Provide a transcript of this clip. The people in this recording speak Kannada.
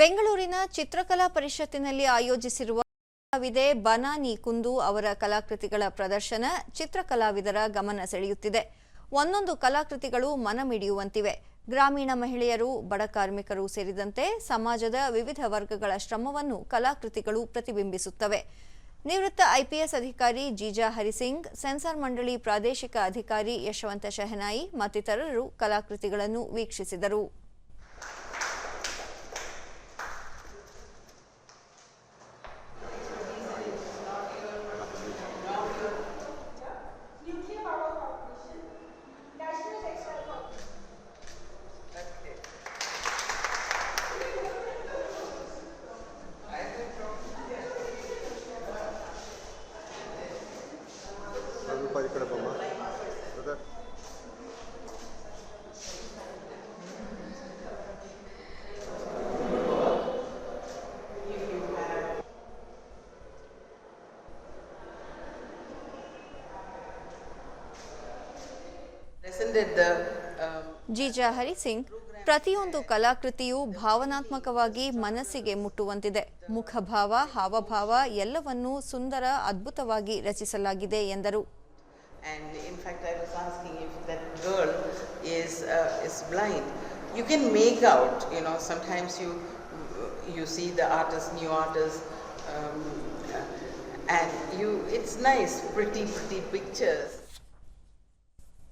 ಬೆಂಗಳೂರಿನ ಚಿತ್ರಕಲಾ ಪರಿಷತ್ತಿನಲ್ಲಿ ಆಯೋಜಿಸಿರುವ ಕಲಾವಿದೆ ಬನಾನಿ ಕುಂದು ಅವರ ಕಲಾಕೃತಿಗಳ ಪ್ರದರ್ಶನ ಚಿತ್ರಕಲಾವಿದರ ಗಮನ ಸೆಳೆಯುತ್ತಿದೆ. ಒಂದೊಂದು ಕಲಾಕೃತಿಗಳು ಮನಮಿಡಿಯುವಂತಿವೆ. ಗ್ರಾಮೀಣ ಮಹಿಳೆಯರು, ಬಡ ಕಾರ್ಮಿಕರು ಸೇರಿದಂತೆ ಸಮಾಜದ ವಿವಿಧ ವರ್ಗಗಳ ಶ್ರಮವನ್ನು ಕಲಾಕೃತಿಗಳು ಪ್ರತಿಬಿಂಬಿಸುತ್ತವೆ. ನಿವೃತ್ತ ಐಪಿಎಸ್ ಅಧಿಕಾರಿ ಜೀಜಾ ಹರಿಸಿಂಗ್, ಸೆನ್ಸಾರ್ ಮಂಡಳಿ ಪ್ರಾದೇಶಿಕ ಅಧಿಕಾರಿ ಯಶವಂತ ಶೆಹನಾಯಿ ಮತ್ತಿತರರು ಕಲಾಕೃತಿಗಳನ್ನು ವೀಕ್ಷಿಸಿದರು. ಸ್ವಲ್ಪ ಈ ಕಡೆ ಬಮ್ಮ ಬ್ರದರ್ ಜೀಜಾ ಹರಿಸಿಂಗ್ ಪ್ರತಿಯೊಂದು ಕಲಾಕೃತಿಯು ಭಾವನಾತ್ಮಕವಾಗಿ ಮನಸ್ಸಿಗೆ ಮುಟ್ಟುವಂತಿದೆ. ಮುಖಭಾವ ಹಾವಭಾವ ಎಲ್ಲವನ್ನೂ ಸುಂದರ ಅದ್ಭುತವಾಗಿ ರಚಿಸಲಾಗಿದೆ ಎಂದರು. And in fact I was asking if that girl is uh, is blind. You can make out, you know. Sometimes you you see the artist, new artist, um, and you it's nice, pretty pretty pictures.